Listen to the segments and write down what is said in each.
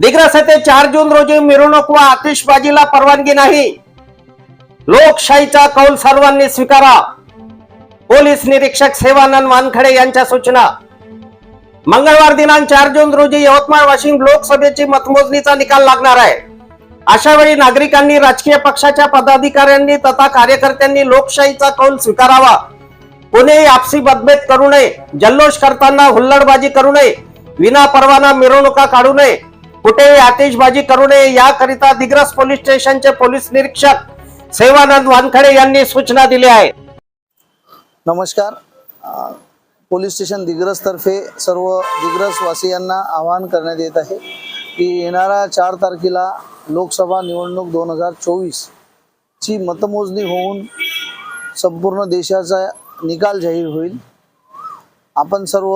Digras येथे चार जून रोजी मिरवणूक व आतिषबाजीला परवानगी नाही. लोकशाहीचा कौल सर्वांनी स्वीकारा. पोलीस निरीक्षक सेवानंद वानखडे यांच्या सूचना. मंगळवार दिनांक चार जून रोजी यवतमाळ वाशिम लोकसभेची मतमोजणीचा निकाल लागणार आहे. अशा वेळी नागरिकांनी राजकीय पक्षाच्या पदाधिकाऱ्यांनी तथा कार्यकर्त्यांनी लोकशाहीचा कौल स्वीकारावा. कोणीही आपसी मतभेद करू नये. जल्लोष करताना हुल्लडबाजी करू नये. विना परवाना मिरवणुका काढू नये. कुठेही आतिषबाजी करू नये. याकरिता दिग्रस पोलीस स्टेशनचे पोलीस निरीक्षक सेवानंद वानखडे यांनी सूचना दिल्या आहे. नमस्कार. पोलीस स्टेशन दिग्रसतर्फे सर्व दिग्रसवासियांना आवाहन करण्यात येत आहे की येणाऱ्या चार तारखेला लोकसभा निवडणूक दोन हजार चोवीसची मतमोजणी होऊन संपूर्ण देशाचा निकाल जाहीर होईल. आपण सर्व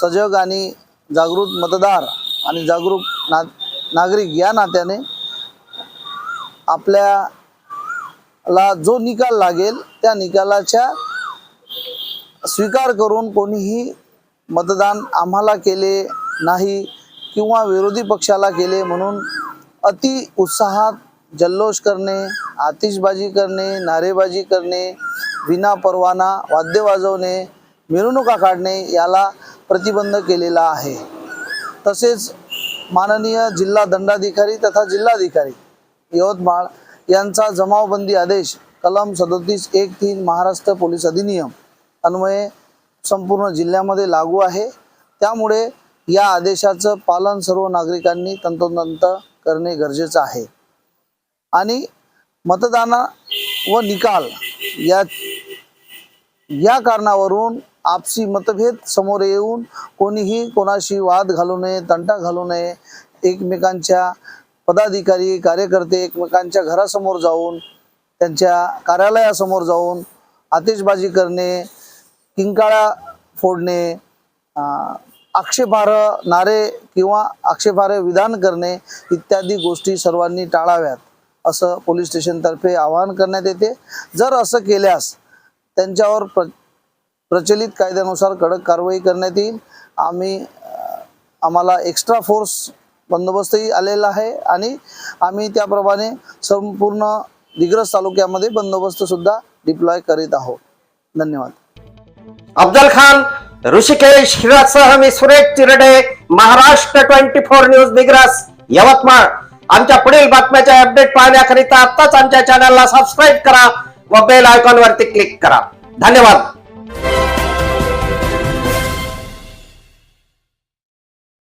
सजग आणि जागृत मतदार आणि जागरूक ना नागरिक या नात्याने आपल्याला जो निकाल लागेल त्या निकालाच्या स्वीकार करून कोणीही मतदान आम्हाला केले नाही किंवा विरोधी पक्षाला केले म्हणून अति उत्साहात जल्लोष करणे आतिषबाजी करणे नारेबाजी करणे विना परवाना वाद्य वाजवणे मिरवणुका काढणे याला प्रतिबंध केलेला आहे. तसेच माननीय जिल्हा दंडाधिकारी तथा जिल्हाधिकारी यवतमाळ यांचा जमावबंदी आदेश कलम सदोतीस एक तीन महाराष्ट्र पोलीस अधिनियम अन्वये संपूर्ण जिल्ह्यामध्ये लागू आहे. त्यामुळे या आदेशाचं पालन सर्व नागरिकांनी तंतोतंत करणे गरजेचं आहे. आणि मतदाना व निकाल या या कारणावरून आपसी मतभेद समोर येऊन कोणीही कोणाशी वाद घालू नये तंटा घालू नये. एकमेकांच्या पदाधिकारी कार्यकर्ते एकमेकांच्या घरासमोर जाऊन त्यांच्या कार्यालयासमोर जाऊन आतिषबाजी करणे किंकाळा फोडणे आक्षेपार आक्षेपार्ह नारे किंवा आक्षेपार्ह विधान करणे इत्यादी गोष्टी सर्वांनी टाळाव्यात असं पोलीस स्टेशनतर्फे आवाहन करण्यात येते. जर असं केल्यास त्यांच्यावर प्र प्रचलित कायद्यानुसार कडक कारवाई करण्यात येईल. आम्ही आम्हाला एक्स्ट्रा फोर्स बंदोबस्तही आलेला आहे आणि आम्ही त्याप्रमाणे संपूर्ण दिग्रस तालुक्यामध्ये बंदोबस्त सुद्धा डिप्लॉय करीत आहोत. धन्यवाद. अफजल खान ऋषिकेश हिरासह मी Suresh Chirde Maharashtra twenty four news Digras Yavatmal. आमच्या पुढील बातम्याच्या अपडेट पाहण्याकरिता आत्ताच आमच्या चॅनलला सबस्क्राईब करा व बेल आयकॉन वरती क्लिक करा. धन्यवाद.